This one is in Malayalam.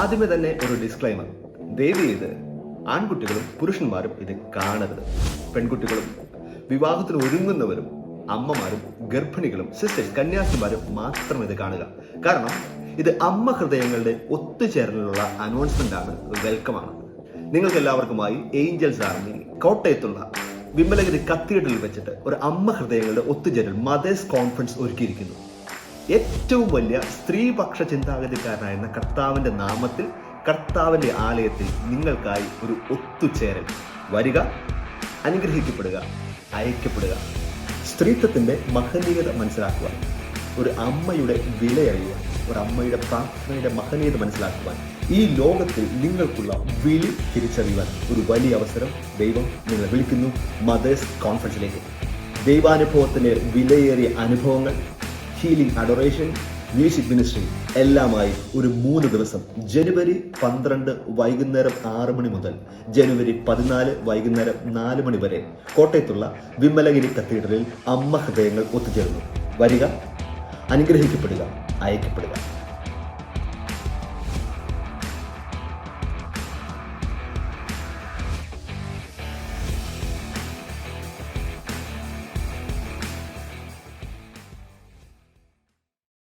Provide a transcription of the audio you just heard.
ആദ്യമേ തന്നെ ഒരു ഡിസ്ക്ലൈമർ ദേവി ഇത് ആൺകുട്ടികളും പുരുഷന്മാരും ഇത് കാണരുത്. പെൺകുട്ടികളും വിവാഹത്തിന് ഒരുങ്ങുന്നവരും അമ്മമാരും ഗർഭിണികളും സിസ്റ്റേഴ്സ് കന്യാസിമാരും മാത്രം ഇത് കാണുക. കാരണം ഇത് അമ്മ ഹൃദയങ്ങളുടെ ഒത്തുചേരലിനുള്ള അനൗൺസ്മെന്റ് ആണ് വെൽക്കമാണ് നിങ്ങൾക്ക് എല്ലാവർക്കുമായി ഏഞ്ചൽസ് ആർമി കോട്ടയത്തുള്ള വിമലഗിരി കത്തീഡ്രലിൽ വെച്ചിട്ട് ഒരു അമ്മ ഹൃദയങ്ങളുടെ ഒത്തുചേരൽ മദേഴ്സ് കോൺഫറൻസ് ഒരുക്കിയിരിക്കുന്നു. ഏറ്റവും വലിയ സ്ത്രീപക്ഷ ചിന്താഗതിക്കാരനായിരുന്ന കർത്താവിന്റെ നാമത്തിൽ കർത്താവിന്റെ ആലയത്തിൽ നിങ്ങൾക്കായി ഒരു ഒത്തുചേരൽ. വരിക അനുഗ്രഹിക്കപ്പെടുക അയക്കപ്പെടുക. സ്ത്രീത്വത്തിന്റെ മഹനീയത മനസ്സിലാക്കുക ഒരു അമ്മയുടെ വിലയറിയുക ഒരു അമ്മയുടെ പ്രാർത്ഥനയുടെ മഹനീയത മനസ്സിലാക്കുവാൻ ഈ ലോകത്തിൽ നിങ്ങൾക്കുള്ള വിളി തിരിച്ചറിയുവാൻ ഒരു വലിയ അവസരം ദൈവം നിങ്ങളെ വിളിക്കുന്നു. മദേഴ്സ് കോൺഫറൻസിലേക്ക് ദൈവാനുഭവത്തിന്റെ വിലയേറിയ അനുഭവങ്ങൾ ഹീലിംഗ് അഡോറേഷൻ മ്യൂസിക് മിനിസ്ട്രി എല്ലാമായി ഒരു മൂന്ന് ദിവസം. ജനുവരി പന്ത്രണ്ട് വൈകുന്നേരം ആറ് മണി മുതൽ ജനുവരി പതിനാല് വൈകുന്നേരം നാല് മണി വരെ കോട്ടയത്തുള്ള വിമലഗിരി കത്തീഡ്രലിൽ അമ്മ ഹൃദയങ്ങൾ ഒത്തുചേർന്നു വരിക അനുഗ്രഹിക്കപ്പെടുക അയക്കപ്പെടുക.